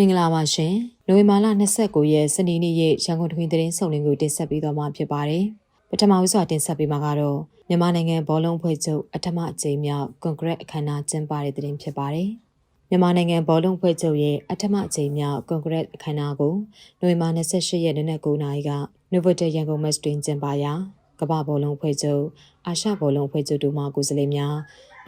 မင်္ဂလာပါရှင်နိုဝင်ဘာလ29ရက်စနေနေ့ရက်ရန်ကုန်တွင်သတင်းစုံလင်ကိုတင်ဆက်ပေးသွားမှာဖြစ်ပါတယ်ပထမဦးစွာတင်ဆက်ပေးမှာကတော့မြန်မာနိုင်ငံဘောလုံးဖွဲ့ချုပ်အထမအကြိမ်မြောက်ကွန်ဂရက်အခမ်းအနားကျင်းပတဲ့သတင်းဖြစ်ပါတယ်မြန်မာနိုင်ငံဘောလုံးဖွဲ့ချုပ်ရဲ့အထမအကြိမ်မြောက်ကွန်ဂရက်အခမ်းအနားကိုနိုဝင်ဘာ28ရက်နေ့နက်9:00နာရီကနိုဗိုတယ်ရန်ကုန်မတ်စတွင်ကျင်းပရာကမ္ဘာဘောလုံးဖွဲ့ချုပ်အာရှဘောလုံးဖွဲ့ချုပ်တို့မှကိုယ်စားလှယ်များ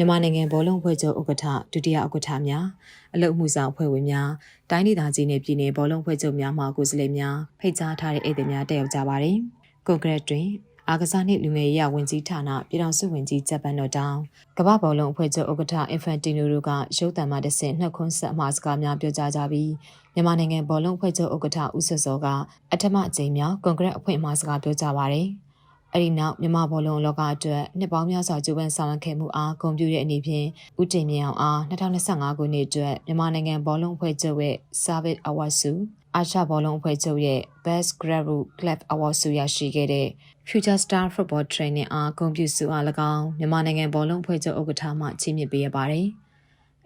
မြန်မာနိုင်ငံဘောလုံးဖွဲ့ချုပ်ဥက္ကဋ္ဌဒုတိယဥက္ကဋ္ဌများအလုပ်မှုဆောင်အဖွဲ့ဝင်များတိုင်းဒေသကြီးနယ်ပြည်နယ်ဘောလုံးဖွဲ့ချုပ်များမှကိုယ်စားလှယ်များဖိတ်ကြားထားတဲ့ဧည့်သည်များတက်ရောက်ကြပါတယ်။ကွန်ဂရက်တွင်အာကစားနှင့်လူငယ်ရေးဝန်ကြီးဌာနပြည်ထောင်စုဝန်ကြီးဂျပန်တော်တောင်ကမ္ဘာဘောလုံးအဖွဲ့ချုပ်ဥက္ကဋ္ဌအင်ဖန်တီနိုတို့ကရုပ်သံမှတစ်ဆင့်နှုတ်ခွန်းဆက်အမှားစကားများပြောကြားကြပြီးမြန်မာနိုင်ငံဘောလုံးအဖွဲ့ချုပ်ဥက္ကဋ္ဌဦးစောစောကအထမအကြိမ်မြောက်ကွန်ဂရက်အဖွဲ့အမှားစကားပြောကြားပါတယ်။ အဲ့ဒီနောက်မြမဘောလုံးလောကအတွက်နှစ်ပေါင်းများစွာကြိုးပမ်းဆောင်ရွက်ခဲ့မှုအားဂုဏ်ပြုတဲ့အနေဖြင့်ဦးတင်မြင့်အောင်အား2025ခုနှစ်အတွက်မြန်မာနိုင်ငံဘောလုံးအဖွဲ့ချုပ်ရဲ့ Service Award ဆုအာရှဘောလုံးအဖွဲ့ချုပ်ရဲ့ Best Grassroots Club Award ဆုရရှိခဲ့တဲ့ Future Star Football Training အားဂုဏ်ပြုဆုအား၎င်းမြန်မာနိုင်ငံဘောလုံးအဖွဲ့ချုပ်ဥက္ကဋ္ဌမှချီးမြှင့်ပေးရပါတယ်။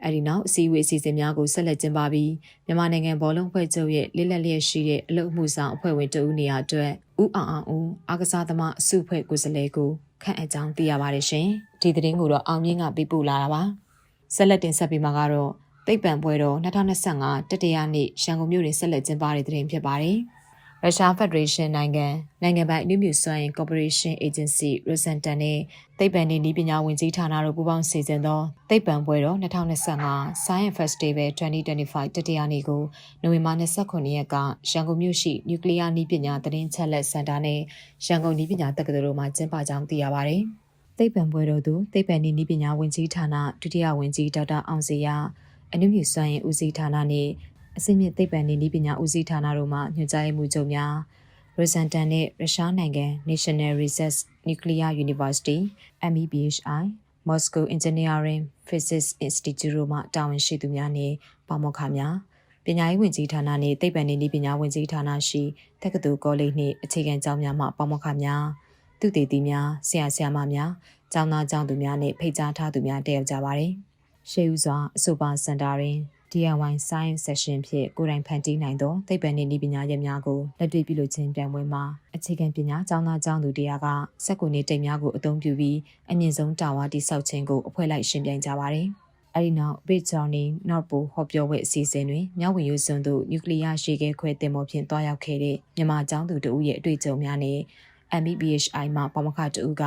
အဲဒီနောက်အစည်းအဝေးအစီအစဉ်များကိုဆက်လက်ကျင်းပပြီးမြန်မာနိုင်ငံဘောလုံးဖွဲ့ချုပ်ရဲ့လစ်လက်လျက်ရှိတဲ့အလုပ်မှုဆောင်အဖွဲ့ဝင်တဦးနေရာအတွက်ဦးအောင်အောင်ဦးအားကစားသမားအစုအဖွဲ့ကိုယ်စားလှယ်ကိုခန့်အပ်ကြောင်းသိရပါတယ်ရှင်ဒီသတင်းကိုတော့အောင်မြင့်ကပြပို့လာတာပါဆက်လက်တင်ဆက်ပြီးမှာကတော့သိပ္ပံပွဲတော်2025တတိယနေ့ရန်ကုန်မြို့တွင်ဆက်လက်ကျင်းပတဲ့သတင်းဖြစ်ပါတယ်။ ရုရှားဖက်ဒရေးရှင်းနိုင်ငံနိုင်ငံပိုင်အနုမြူစွမ်းအင်ကော်ပိုရေးရှင်းအေဂျင်စီရိုစန်တန်နဲ့သိပ္ပံနှင့်နည်းပညာဝန်ကြီးဌာနတို့ပူးပေါင်းစီစဉ်သောသိပ္ပံပွဲတော်2025 Science Festival 2025တတိယနေ့ကိုနိုဝင်ဘာ29ရက်ကရန်ကုန်မြို့ရှိနျူကလ িয়ার နည်းပညာသတင်းချက်လက်စင်တာနဲ့ရန်ကုန်နည်းပညာတက္ကသိုလ်တို့မှကျင်းပကြောင်းသိရပါတယ်။သိပ္ပံပွဲတော်သို့သိပ္ပံနှင့်နည်းပညာဝန်ကြီးဌာနဒုတိယဝန်ကြီးဒေါက်တာအောင်စီယာအနုမြူစွမ်းအင်ဦးစီးဌာနနှင့် အစိမ့်မြင့်သိပ္ပံနည်းပညာဦးစီးဌာနတို့မှညွှန်ကြားရေးမှူးချုပ်များရီဇန်တန်နဲ့ရုရှားနိုင်ငံ National Research Nuclear University MEBHI Moscow Engineering Physics Institute တို့မှတာဝန်ရှိသူများနဲ့ပါမောက္ခများပညာရေးဝန်ကြီးဌာနနှင့်သိပ္ပံနည်းပညာဝန်ကြီးဌာနရှိတက္ကသိုလ်ကောလိပ်နှင့်အခြေခံကျောင်းများမှပါမောက္ခများသူတည်တည်များဆရာဆရာမများကျောင်းသားကျောင်းသူများနှင့်ဖိတ်ကြားထားသူများတက်ရောက်ကြပါသည်ရှေးဦးစွာအဆိုပါစင်တာတွင် DIY Science Session ဖြင့်ကိုယ်တိုင်ဖန်တီးနိုင်သောသိပ္ပံနှင့်နည်းပညာရပ်များကိုလက်တွေ့ပြုလုပ်ခြင်းပြိုင်ပွဲမှာအခြေခံပညာကျောင်းသားကျောင်းသူတရားကစက်ကူနေတိတ်များကိုအသုံးပြုပြီးအမြင့်ဆုံးတာဝါတိဆောက်ခြင်းကိုအဖွဲ့လိုက်ရှင်းပြိုင်ကြပါတယ်။အဲဒီနောက် Big Journey နောက်ပိုဟောပြောဝဲအစီအစဉ်တွင်မြောက်ဝင်ရုပ်စွန်းသို့နျူကလ িয়ার ရှေ့ကဲခွဲတင်ပေါ်ဖြင့်တွားရောက်ခဲ့တဲ့မြန်မာကျောင်းသူတို့ရဲ့အတွေ့အကြုံများနဲ့ MBBHI မှပမခတူက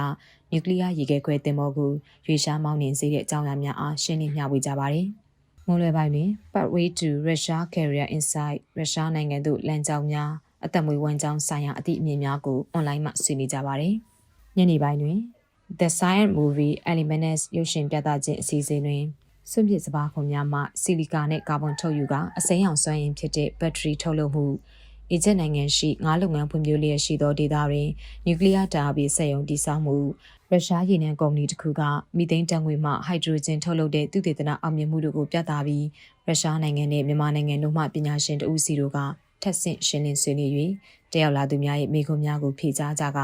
နျူကလ িয়ার ရေခဲခွဲတင်ပေါ်ကိုရွေရှားမောင်းနှင်စေတဲ့အကြောင်းအရာများအားရှင်းလင်းမျှဝေကြပါတယ်။ မွန်လွယ်ပိုင်းတွင် Pathway to Russia Career Insight ရုရှားနိုင်ငံသို့လမ်းကြောင်းများအသက်မွေးဝမ်းကြောင်းဆိုင်ရာအသည့်အမြင်များကိုအွန်လိုင်းမှဆွေးနွေးကြပါတယ်။ညနေပိုင်းတွင် The Science Movie Elements ရုပ်ရှင်ပြသခြင်းအစီအစဉ်တွင်စွန့်ပစ်စပါးခွန်များမှဆီလီကာနှင့်ကာဗွန်ထုတ်ယူကာအစိမ်းရောင်စွမ်းအင်ဖြစ်တဲ့ဘက်ထရီထုတ်လုပ်မှု အီဂျစ်နိုင်ငံရှိငါးလုပ်ငန်းဖွံ့ဖြိုးလျက်ရှိသောဒေသတွင်နျူကလ িয়ার တာဘီစက်ရုံတည်ဆောက်မှုရုရှားရေနံကုမ္ပဏီတစ်ခုကမီသိန်းတန်ငွေမှဟိုက်ဒရိုဂျင်ထုတ်လုပ်တဲ့သုတေသနအောင်မြင်မှုတို့ကိုပြသပြီးရုရှားနိုင်ငံနဲ့မြန်မာနိုင်ငံတို့မှပညာရှင်တဦးစီတို့ကထက်ဆင့်ရှင်းလင်းဆွေးနွေး၍တယောက်လာသူများရဲ့မိခွန်းများကိုဖြေကြားကြက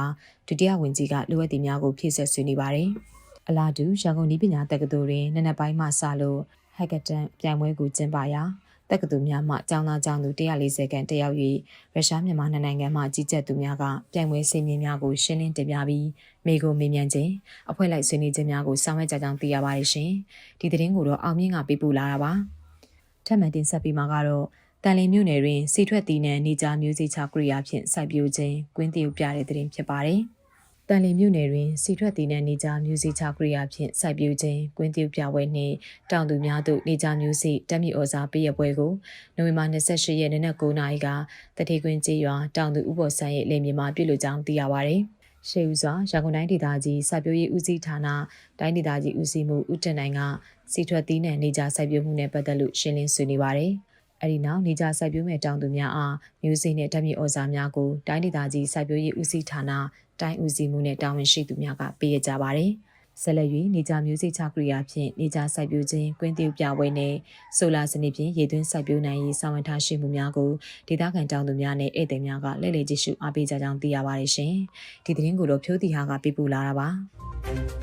ဒုတိယဝန်ကြီးကလိုအပ်သည့်များကိုဖြည့်ဆွတ်ဆွေးနွေးပါတယ်။အလားတူရန်ကုန်နည်းပညာတက္ကသိုလ်တွင်နနက်ပိုင်းမှစလို့ဟက်ကတန်ပြိုင်ပွဲကိုကျင်းပရာ တက္ကသိုလ်များမှကျောင်းသားကျောင်းသူ140ခန့်တက်ရောက်၍ရုရှားမြန်မာနှစ်နိုင်ငံမှကြီးကြပ်သူများကပြိုင်ပွဲစည်းမျဉ်းများကိုရှင်းလင်းတင်ပြပြီးမိကိုမေးမြန်းခြင်းအဖွဲ့လိုက်ဆွေးနွေးခြင်းများကိုဆောင်ရွက်ကြကြောင်းသိရပါတယ်ရှင်။ဒီသတင်းကိုတော့အောင်မြင့်ကပေးပို့လာတာပါ။ထပ်မံတင်ဆက်ပြီးမှာကတော့တန်လင်းမြို့နယ်တွင်စီထွက်တီနန်နေကြမျိုးစိချကရိယာဖြင့်စိုက်ပျိုးခြင်း၊ကွင်းတည်ပြတဲ့သတင်းဖြစ်ပါတယ်။ တန်လီမြို့နယ်တွင်စီထွက်တည်နှံနေကြမျိုးစိချကရိယာဖြင့်စိုက်ပျိုးခြင်း၊ကွင်း tiêu ပြပွဲနှင့်တောင်သူများတို့နေကြမျိုးစိတက်မြစ်ဩဇာပေးရပွဲကိုနိုဝင်ဘာ28ရက်နေ့နက်9:00နာရီကတတိကွင်းကျေးရွာတောင်သူဥပေါ်ဆန်းရဲ့လင်းမြေမှာပြုလုပ်ကြောင်းသိရပါဗျ။ရှေးဦးစွာရန်ကုန်တိုင်းဒေသကြီးစိုက်ပျိုးရေးဦးစီးဌာနတိုင်းဒေသကြီးဦးစီးမှုဦးတင်နိုင်ကစီထွက်သီးနှံနေကြစိုက်ပျိုးမှုနဲ့ပတ်သက်လို့ရှင်းလင်းဆွေးနွေးပါတယ်။ အဲဒီနောက်နေကြစိုက်ပျိုးမဲ့တောင်သူများအားမျိုးစိနဲ့ဓာတ်မြေဩဇာများကိုတိုင်းဒေသကြီးစိုက်ပျိုးရေးဦးစီးဌာနတိုင်းဦးစီးမှုနဲ့တာဝန်ရှိသူများကပေးရကြပါတယ်။ဆက်လက်၍နေကြမျိုးစိတ်ချကရိယာဖြင့်နေကြစိုက်ပျိုးခြင်း၊ကွင်း tiêu ပြပွဲနှင့်ဆိုလာစနစ်ဖြင့်ရေသွင်းစိုက်ပျိုးနိုင်ရေးဆောင်ရွက်ထားရှိမှုများကိုဒေသခံတောင်သူများနဲ့ဧည့်သည်များကလက်လည်ကြည့်ရှုအားပေးကြကြောင်းသိရပါတယ်ရှင်။ဒီသတင်းကိုတော့ဖြိုးတီဟာကပြပို့လာတာပါ။